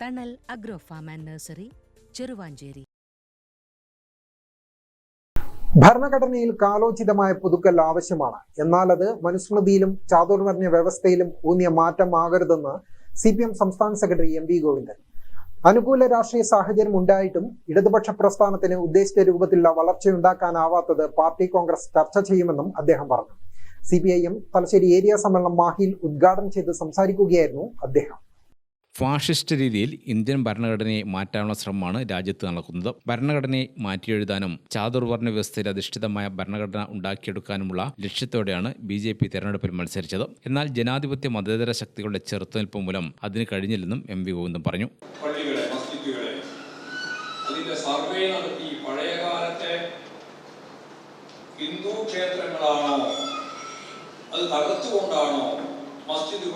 Thanal agro farm and nursery Cheruvanchery ഭരണഘടനയിൽ കാലോചിതമായ പുതുക്കൽ ആവശ്യമാണ്. എന്നാൽ അത് മനുസ്മൃതിയിലും ചാതുർവർണ വ്യവസ്ഥയിലും ഊന്നിയ മാറ്റമാകരുതെന്ന് സി പി എം സംസ്ഥാന സെക്രട്ടറി എം വി ഗോവിന്ദൻ. അനുകൂല രാഷ്ട്രീയ സാഹചര്യം ഉണ്ടായിട്ടും ഇടതുപക്ഷ പ്രസ്ഥാനത്തിന് ഉദ്ദേശിച്ച രൂപത്തിലുള്ള വളർച്ചയുണ്ടാക്കാനാവാത്തത് പാർട്ടി കോൺഗ്രസ് ചർച്ച ചെയ്യുമെന്നും അദ്ദേഹം പറഞ്ഞു. C P I M Thalassery area സമ്മേളനം മാഹിയിൽ ഉദ്ഘാടനം ചെയ്ത് സംസാരിക്കുകയായിരുന്നു അദ്ദേഹം. ഫാഷിസ്റ്റ് രീതിയിൽ ഇന്ത്യൻ ഭരണഘടനയെ മാറ്റാനുള്ള ശ്രമമാണ് രാജ്യത്ത് നടക്കുന്നത്. ഭരണഘടനയെ മാറ്റിയെഴുതാനും ചാതുർവർണ വ്യവസ്ഥയിൽ അധിഷ്ഠിതമായ ഭരണഘടന ഉണ്ടാക്കിയെടുക്കാനുമുള്ള ലക്ഷ്യത്തോടെയാണ് ബി ജെ പി തെരഞ്ഞെടുപ്പിൽ മത്സരിച്ചത്. എന്നാൽ ജനാധിപത്യ മതേതര ശക്തികളുടെ ചെറുത്തുനിൽപ്പ് മൂലം അതിന് കഴിഞ്ഞില്ലെന്നും എം വി ഗോവിന്ദൻ പറഞ്ഞു. സർവേ നടത്തി ഹിന്ദു ക്ഷേത്രങ്ങളാണോ അത് തകർത്തുകൊണ്ടാണോ മസ്ജിദ്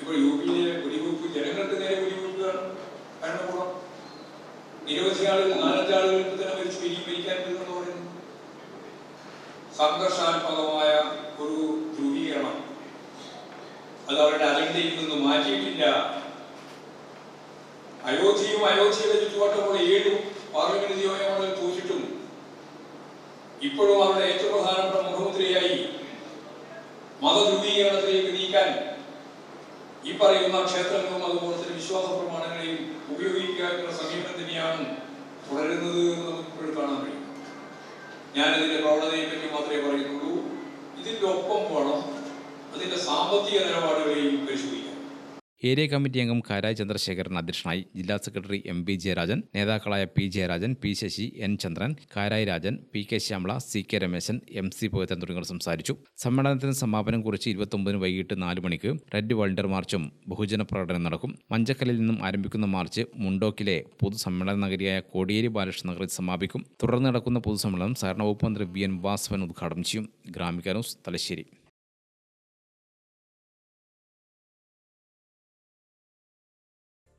ഇപ്പോൾ യു പിയിലെ വെടിവെപ്പ് ജനങ്ങൾക്ക് നേരെ വെടിവെക്കുകയാണ് ഭരണകൂടം. നിരവധി ആളുകൾ നാലഞ്ച് ആളുകൾക്ക് തന്നെ മരിച്ചു. ഇനി മരിക്കാൻ പറ്റുമെന്ന് പറയുന്നു സംഘർഷാത്മകമായ ഒരു ധ്രുവീകരണം. അത് അവരുടെ അജണ്ടയിൽ നിന്ന് മാറ്റിയിട്ടില്ല. അയോധ്യയും അയോധ്യയുടെ ചുറ്റുവട്ടമുള്ള ഏഴും പാർലമെന്റ് നിയമങ്ങളിൽ തോറ്റിട്ടും ഇപ്പോഴും അവരുടെ ഏറ്റവും പ്രധാനപ്പെട്ട മുഖ്യമന്ത്രിയായി മതധ്രുവീകരണത്തിലേക്ക് പറയുന്ന ക്ഷേത്രങ്ങളും അതുപോലെ തന്നെ വിശ്വാസ പ്രമാണങ്ങളെയും ഉപയോഗിക്കുക എന്നുള്ള സമീപനം തന്നെയാണ് തുടരുന്നത് എന്ന് നമുക്ക് ഇപ്പോഴും കാണാൻ കഴിയും. ഞാനതിന്റെ പ്രവണതയെ പറ്റി മാത്രമേ ഏരിയ കമ്മിറ്റി അംഗം കാരായ് ചന്ദ്രശേഖരൻ അധ്യക്ഷനായി ജില്ലാ സെക്രട്ടറി എം പി ജയരാജൻ നേതാക്കളായ P Jayarajan P Sasi N Chandran Karayi Rajan P K Shyamala C K Rameshan M C Poyathan തുടങ്ങിയവർ സംസാരിച്ചു. സമ്മേളനത്തിന് സമാപനം കുറിച്ച് ഇരുപത്തൊമ്പതിന് വൈകിട്ട് നാല് മണിക്ക് റെഡ് വോളണ്ടിയർ മാർച്ചും ബഹുജന പ്രകടനം നടക്കും. മഞ്ചക്കല്ലിൽ നിന്നും ആരംഭിക്കുന്ന മാർച്ച് മുണ്ടോക്കിലെ പൊതുസമ്മേളന നഗരിയായ കോടിയേരി ബാലകൃഷ്ണ നഗറിൽ സമാപിക്കും. തുടർന്ന് നടക്കുന്ന പൊതുസമ്മേളനം സഹകരണ വകുപ്പ് മന്ത്രി വി എൻ വാസവൻ ഉദ്ഘാടനം ചെയ്യും. Gramika news Thalassery.